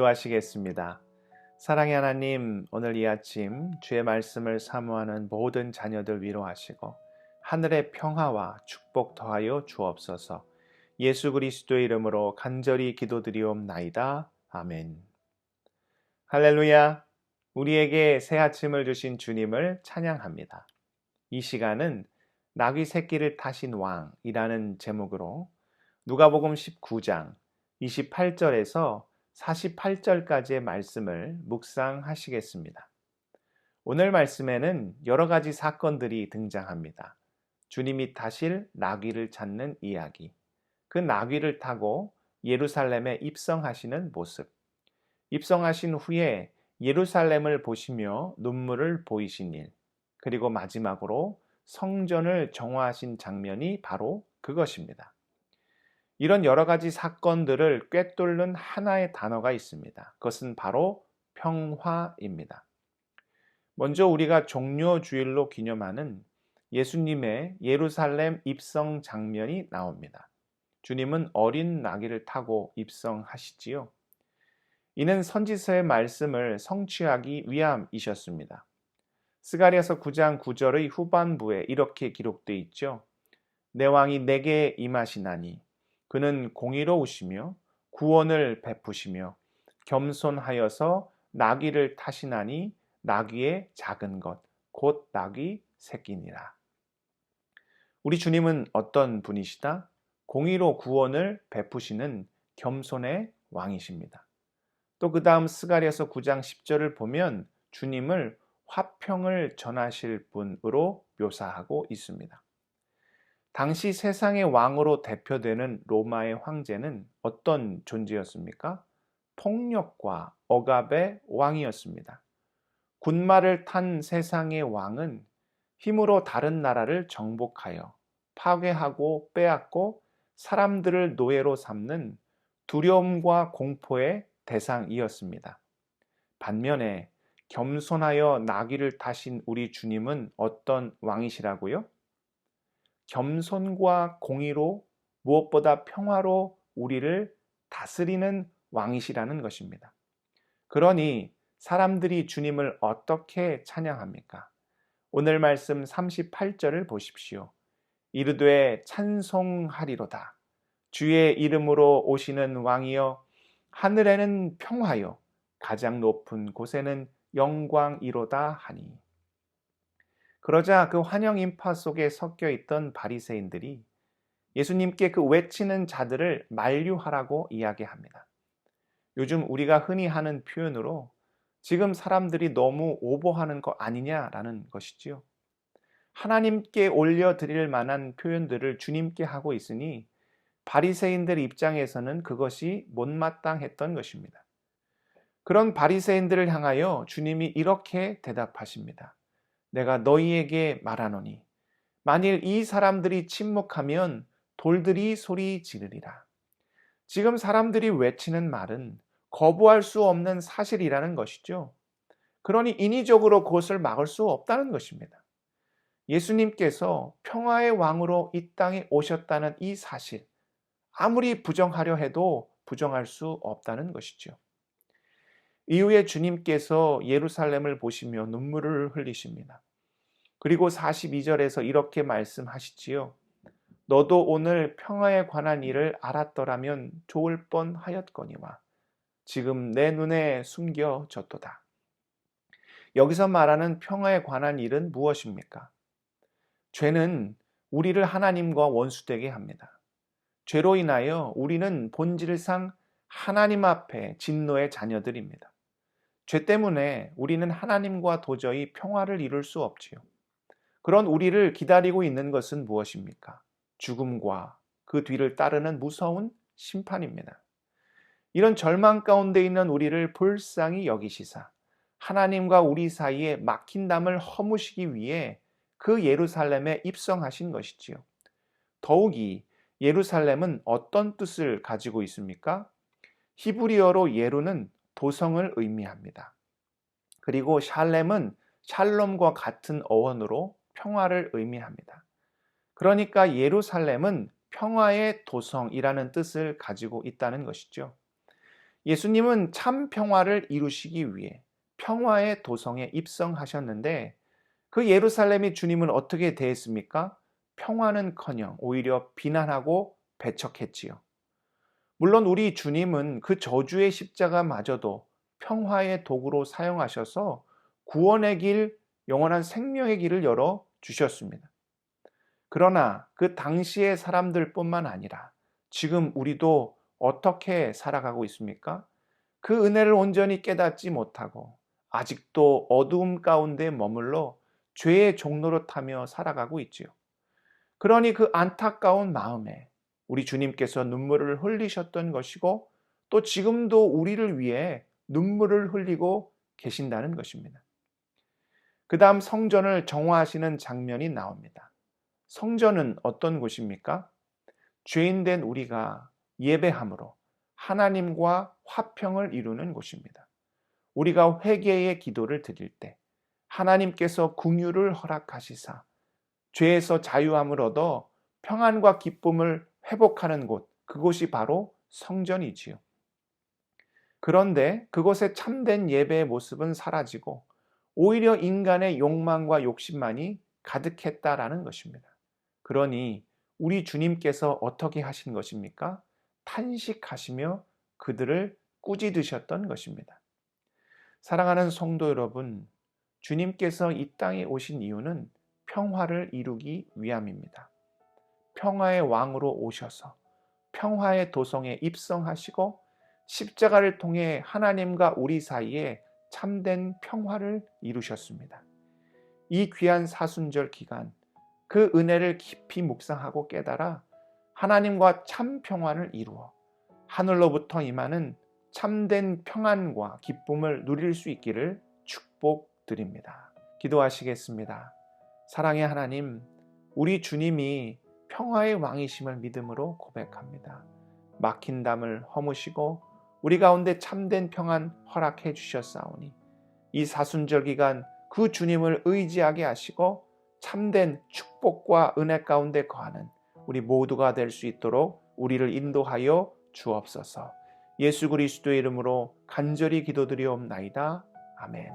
기도하시겠습니다. 사랑의 하나님, 오늘 이 아침 주의 말씀을 사모하는 모든 자녀들 위로하시고 하늘의 평화와 축복 더하여 주옵소서. 예수 그리스도의 이름으로 간절히 기도드리옵나이다. 아멘. 할렐루야. 우리에게 새 아침을 주신 주님을 찬양합니다. 이 시간은 나귀 새끼를 타신 왕이라는 제목으로 누가복음 19장 28절에서 48절까지의 말씀을 묵상하시겠습니다. 오늘 말씀에는 여러 가지 사건들이 등장합니다. 주님이 타실 나귀를 찾는 이야기, 그 나귀를 타고 예루살렘에 입성하시는 모습, 입성하신 후에 예루살렘을 보시며 눈물을 보이신 일, 그리고 마지막으로 성전을 정화하신 장면이 바로 그것입니다. 이런 여러 가지 사건들을 꿰뚫는 하나의 단어가 있습니다. 그것은 바로 평화입니다. 먼저 우리가 종료주일로 기념하는 예수님의 예루살렘 입성 장면이 나옵니다. 주님은 어린 나귀를 타고 입성하시지요. 이는 선지서의 말씀을 성취하기 위함이셨습니다. 스가리아서 9장 9절의 후반부에 이렇게 기록되어 있죠. 내 왕이 내게 임하시나니 그는 공의로우시며 구원을 베푸시며 겸손하여서 나귀를 타시나니 나귀의 작은 것, 곧 나귀 새끼니라. 우리 주님은 어떤 분이시다? 공의로 구원을 베푸시는 겸손의 왕이십니다. 또 그 다음 스가리아서 9장 10절을 보면 주님을 화평을 전하실 분으로 묘사하고 있습니다. 당시 세상의 왕으로 대표되는 로마의 황제는 어떤 존재였습니까? 폭력과 억압의 왕이었습니다. 군마를 탄 세상의 왕은 힘으로 다른 나라를 정복하여 파괴하고 빼앗고 사람들을 노예로 삼는 두려움과 공포의 대상이었습니다. 반면에 겸손하여 나귀를 타신 우리 주님은 어떤 왕이시라고요? 겸손과 공의로 무엇보다 평화로 우리를 다스리는 왕이시라는 것입니다. 그러니 사람들이 주님을 어떻게 찬양합니까? 오늘 말씀 38절을 보십시오. 이르되 찬송하리로다. 주의 이름으로 오시는 왕이여 하늘에는 평화여 가장 높은 곳에는 영광이로다 하니. 그러자 그 환영 인파 속에 섞여 있던 바리새인들이 예수님께 그 외치는 자들을 만류하라고 이야기합니다. 요즘 우리가 흔히 하는 표현으로 지금 사람들이 너무 오버하는 거 아니냐라는 것이지요. 하나님께 올려드릴 만한 표현들을 주님께 하고 있으니 바리새인들 입장에서는 그것이 못마땅했던 것입니다. 그런 바리새인들을 향하여 주님이 이렇게 대답하십니다. 내가 너희에게 말하노니 만일 이 사람들이 침묵하면 돌들이 소리 지르리라. 지금 사람들이 외치는 말은 거부할 수 없는 사실이라는 것이죠. 그러니 인위적으로 그것을 막을 수 없다는 것입니다. 예수님께서 평화의 왕으로 이 땅에 오셨다는 이 사실, 아무리 부정하려 해도 부정할 수 없다는 것이죠. 이후에 주님께서 예루살렘을 보시며 눈물을 흘리십니다. 그리고 42절에서 이렇게 말씀하시지요. 너도 오늘 평화에 관한 일을 알았더라면 좋을 뻔 하였거니와 지금 내 눈에 숨겨졌도다. 여기서 말하는 평화에 관한 일은 무엇입니까? 죄는 우리를 하나님과 원수되게 합니다. 죄로 인하여 우리는 본질상 하나님 앞에 진노의 자녀들입니다. 죄 때문에 우리는 하나님과 도저히 평화를 이룰 수 없지요. 그런 우리를 기다리고 있는 것은 무엇입니까? 죽음과 그 뒤를 따르는 무서운 심판입니다. 이런 절망 가운데 있는 우리를 불쌍히 여기시사 하나님과 우리 사이에 막힌 담을 허무시기 위해 그 예루살렘에 입성하신 것이지요. 더욱이 예루살렘은 어떤 뜻을 가지고 있습니까? 히브리어로 예루는 도성을 의미합니다. 그리고 샬렘은 샬롬과 같은 어원으로 평화를 의미합니다. 그러니까 예루살렘은 평화의 도성이라는 뜻을 가지고 있다는 것이죠. 예수님은 참 평화를 이루시기 위해 평화의 도성에 입성하셨는데 그 예루살렘이 주님은 어떻게 대했습니까? 평화는커녕 오히려 비난하고 배척했지요. 물론 우리 주님은 그 저주의 십자가마저도 평화의 도구로 사용하셔서 구원의 길, 영원한 생명의 길을 열어 주셨습니다. 그러나 그 당시의 사람들 뿐만 아니라 지금 우리도 어떻게 살아가고 있습니까? 그 은혜를 온전히 깨닫지 못하고 아직도 어두움 가운데 머물러 죄의 종로로 타며 살아가고 있지요. 그러니 그 안타까운 마음에 우리 주님께서 눈물을 흘리셨던 것이고 또 지금도 우리를 위해 눈물을 흘리고 계신다는 것입니다. 그 다음 성전을 정화하시는 장면이 나옵니다. 성전은 어떤 곳입니까? 죄인된 우리가 예배함으로 하나님과 화평을 이루는 곳입니다. 우리가 회개의 기도를 드릴 때 하나님께서 궁유를 허락하시사 죄에서 자유함을 얻어 평안과 기쁨을 회복하는 곳, 그곳이 바로 성전이지요. 그런데 그곳에 참된 예배의 모습은 사라지고 오히려 인간의 욕망과 욕심만이 가득했다라는 것입니다. 그러니 우리 주님께서 어떻게 하신 것입니까? 탄식하시며 그들을 꾸짖으셨던 것입니다. 사랑하는 성도 여러분, 주님께서 이 땅에 오신 이유는 평화를 이루기 위함입니다. 평화의 왕으로 오셔서 평화의 도성에 입성하시고 십자가를 통해 하나님과 우리 사이에 참된 평화를 이루셨습니다. 이 귀한 사순절 기간 그 은혜를 깊이 묵상하고 깨달아 하나님과 참 평화를 이루어 하늘로부터 임하는 참된 평안과 기쁨을 누릴 수 있기를 축복드립니다. 기도하시겠습니다. 사랑의 하나님, 우리 주님이 평화의 왕이심을 믿음으로 고백합니다. 막힌 담을 허무시고 우리 가운데 참된 평안 허락해 주셨사오니 이 사순절 기간 그 주님을 의지하게 하시고 참된 축복과 은혜 가운데 거하는 우리 모두가 될 수 있도록 우리를 인도하여 주옵소서. 예수 그리스도의 이름으로 간절히 기도드리옵나이다. 아멘.